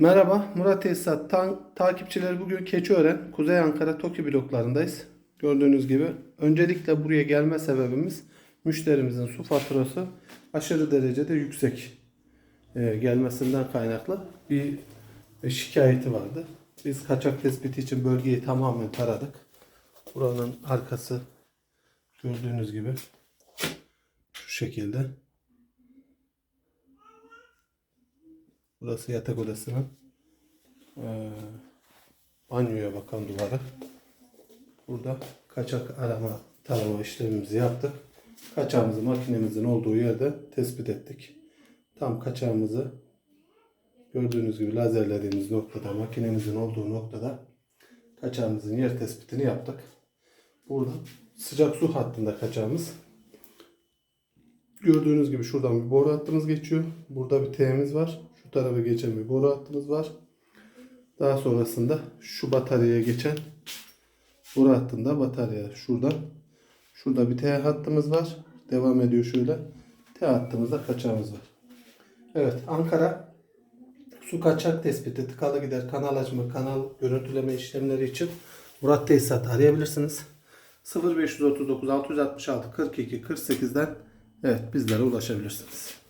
Merhaba, Murat Tesisat tan- takipçileri bugün Keçiören, Kuzey Ankara TOKİ bloklarındayız. Gördüğünüz gibi öncelikle buraya gelme sebebimiz müşterimizin su faturası aşırı derecede yüksek e, gelmesinden kaynaklı bir e, şikayeti vardı. Biz kaçak tespiti için bölgeyi tamamen taradık. Buranın arkası gördüğünüz gibi şu şekilde. Burası yatak odasının eee banyoya bakan duvarı. Burada kaçak arama tarama işlemimizi yaptık. Kaçağımızı makinemizin olduğu yerde tespit ettik. Tam kaçağımızı gördüğünüz gibi lazerlediğimiz noktada makinemizin olduğu noktada kaçağımızın yer tespitini yaptık. Burada sıcak su hattında kaçağımız. Gördüğünüz gibi şuradan bir boru hattımız geçiyor. Burada bir T'miz var. Şu tarafa geçen bir boru hattımız var. Daha sonrasında şu bataryaya geçen boru hattında batarya şuradan. Şurada bir T hattımız var. Devam ediyor şöyle. T hattımızda kaçağımız var. Evet Ankara su kaçak tespiti, tıkalı gider, kanal açma, kanal görüntüleme işlemleri için Murat Tesisat arayabilirsiniz. 0539 666 42 48'den evet bizlere ulaşabilirsiniz.